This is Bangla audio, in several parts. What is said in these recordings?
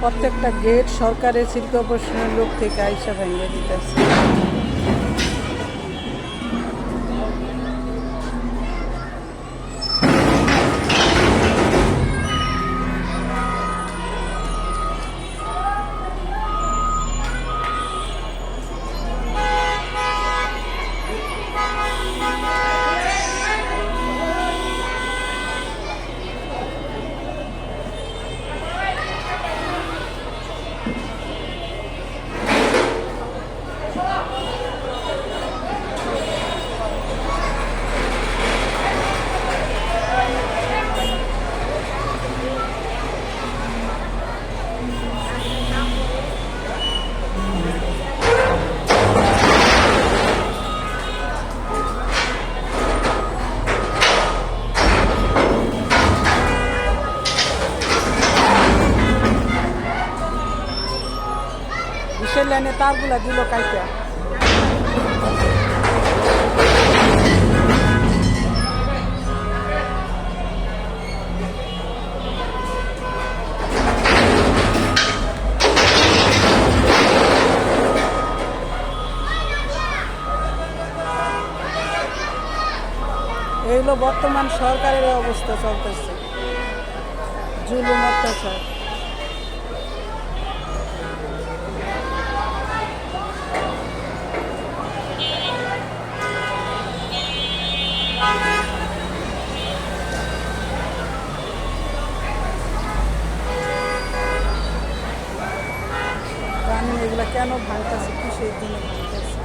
প্রত্যেকটা গেট সরকারের সিটি কর্পোরেশনের লোক থেকে আইসা ভেঙে দিতেছে। লাইনে তারগুলা দিল এই বর্তমান সরকারের অবস্থা চলতেছে। জুলুম অত্যাচার। কেন ভাঙতেছে কিসের জন্য ভাঙতেছে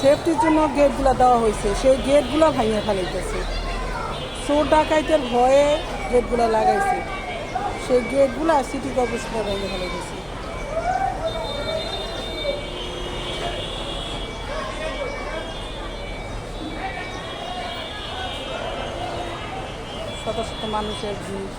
সেফটির জন্য গেটগুলো দেওয়া হয়েছে। সেই গেটগুলো ভাঙিয়ে ফেলাইতেছে। চোর ডাকাইতের ভয়ে গেটগুলো লাগাইছে। সেই গেটগুলো সিটি কর্পোরেশনের বাইরে ভালো গেছে শত শত মানুষের জিনিস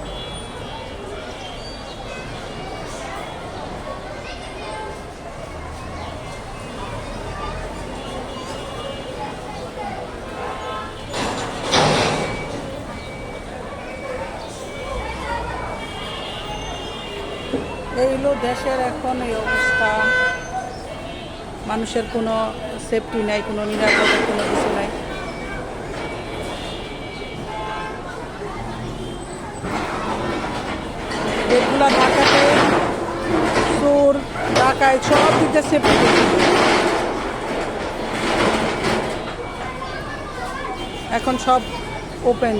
এই হলো দেশের এখন এই অবস্থা। মানুষের কোনো সেফটি নাই, কোনো নিরাপত্তা, কোনো কিছু নাই। এগুলা ঢাকাতে, চোর ঢাকায় সব সেফটি এখন সব ওপেন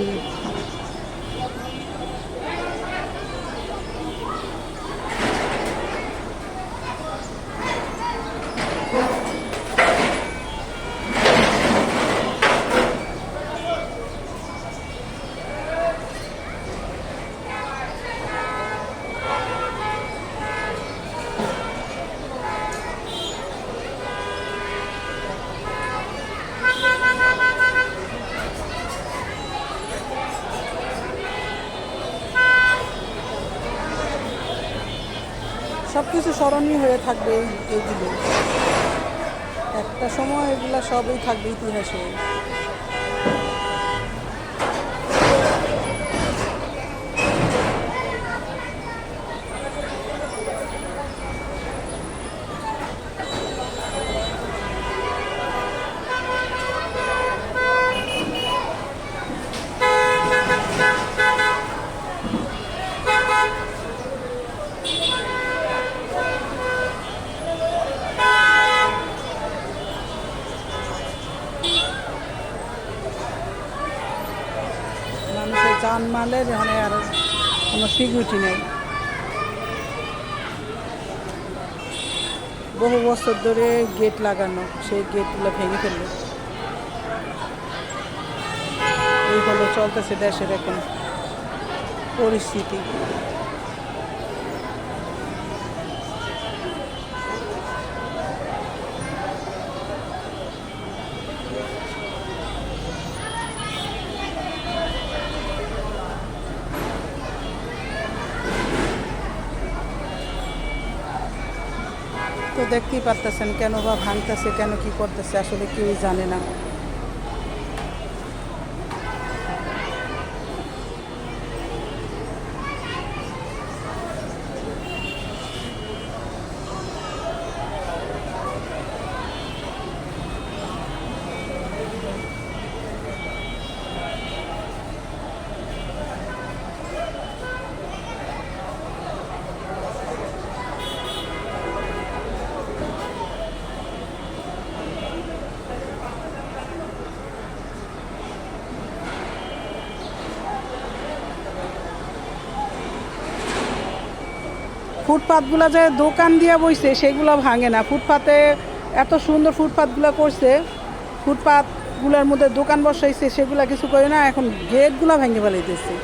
সব কিছু স্মরণীয় হয়ে থাকবে এই এইগুলো একটা সময় এগুলা সবই থাকবে ইতিহাসে। মালে মানে আর কোনো সিকিউরিটি নেই। বহু বছর ধরে গেট লাগানো, সেই গেটগুলো ভেঙে ফেলল। এই হলো চলতেছে দেশের এখন পরিস্থিতি। তো দেখতেই পারতেছেন কেন বা ভাঙতেছে কেন কি করতেছে আসলে কেউই জানে না। ফুটপাতগুলো যে দোকান দিয়া বইছে, সেগুলো ভাঙে না। ফুটপাতে এত সুন্দর ফুটপাতগুলো করছে, ফুটপাতগুলোর মধ্যে দোকান বসাইছে, সেগুলো কিছু করে না, এখন গেটগুলো ভেঙে ফেলাইতেছে।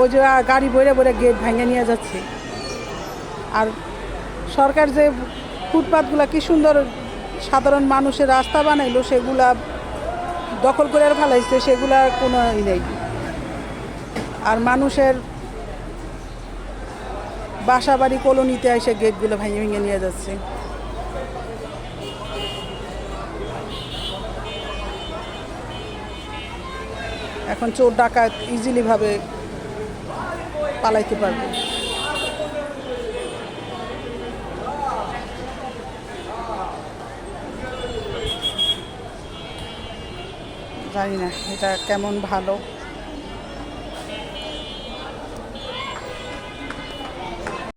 ওই যে গাড়ি বইরে বইরে গেট ভেঙে নিয়ে যাচ্ছে। আর সরকার যে ফুটপাতগুলো কি সুন্দর সাধারণ মানুষের রাস্তা বানাইলো, সেগুলা দখল করে ফেলাইছে সেগুলার কোনো ই নেই। আর মানুষের বাসা বাড়ি কলোনিতে এসে গেটগুলো ভেঙে ভেঙে নিয়ে যাচ্ছে। এখন চোর ডাকাত ইজিলি ভাবে পালাইতে পারবে। জানি না, এটা কেমন ভালো।